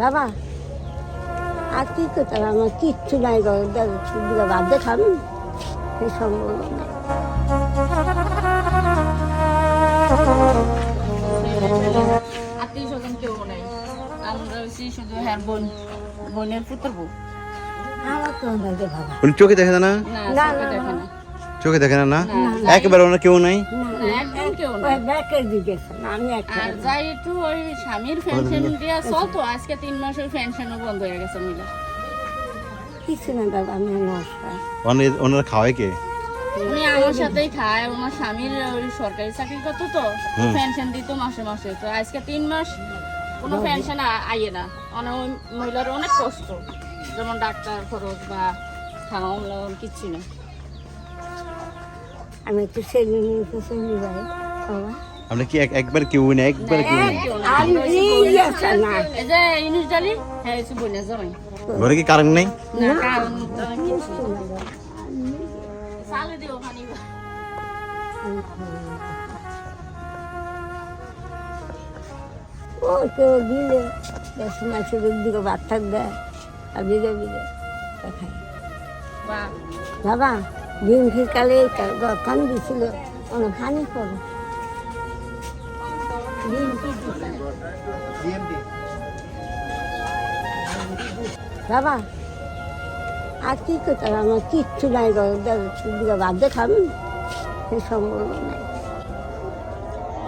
বাবা আর কি করতে হবে? আমার কিচ্ছু নাই বাদে খাবেন সম্ভব না। আত্মীয় স্বজন কেউ নাই। আমরা হচ্ছি শুধু হ্যাঁ বোন বোনের পুত্র বউ। আমার তো বাবা। চোখে দেখে না না? না, চোখে দেখে না। চোখে দেখে না। একেবারে ওনার কেউ নাই? একদম কেউ না ব্যাকের দিকে আমি একটা আর যাই একটু ওই স্বামীর পেনশন দিয়ে চলতো আজকে তিন মাসের পেনশনও বন্ধ হয়ে গেছে মিলা। কিছু না দাদা আমি নমস্কার ওনার- খাওয়ায় কে? উনি আমার সাথেই খায় ওনার স্বামীর ওই সরকারি চাকরি করতো তো পেনশন দিত মাসে মাসে। তো আজকে তিন মাস কোনো পেনশন আইয়ে না। অনেক ওই মহিলার অনেক কষ্ট যেমন ডাক্তার খরচ বা খাওয়া কিচ্ছু না। আমি একটু সেদিন চলে যাই বাবা। আপনি কি এক- একবার কেউ নেই একবার কেউ নেই আমি এই আছে না। এই যে ইউনিস ডালি হ্যাঁ এসে বইনা জামাই ঘরে কি কারেন্ট নেই? না কারণ তেমন কিচ্ছু না। চালে দিও পানি ও কেউ দিলে দশ মাসের দিকে বাচ্চা দেয় আর বিদে বিদে খাই বা বাবা দিন কালে কান দিছিল অনেক হানি করে। বাবা, আর কি করতে? আমার কিচ্ছু নাই বাদে খাবেন সে সম্ভব নাই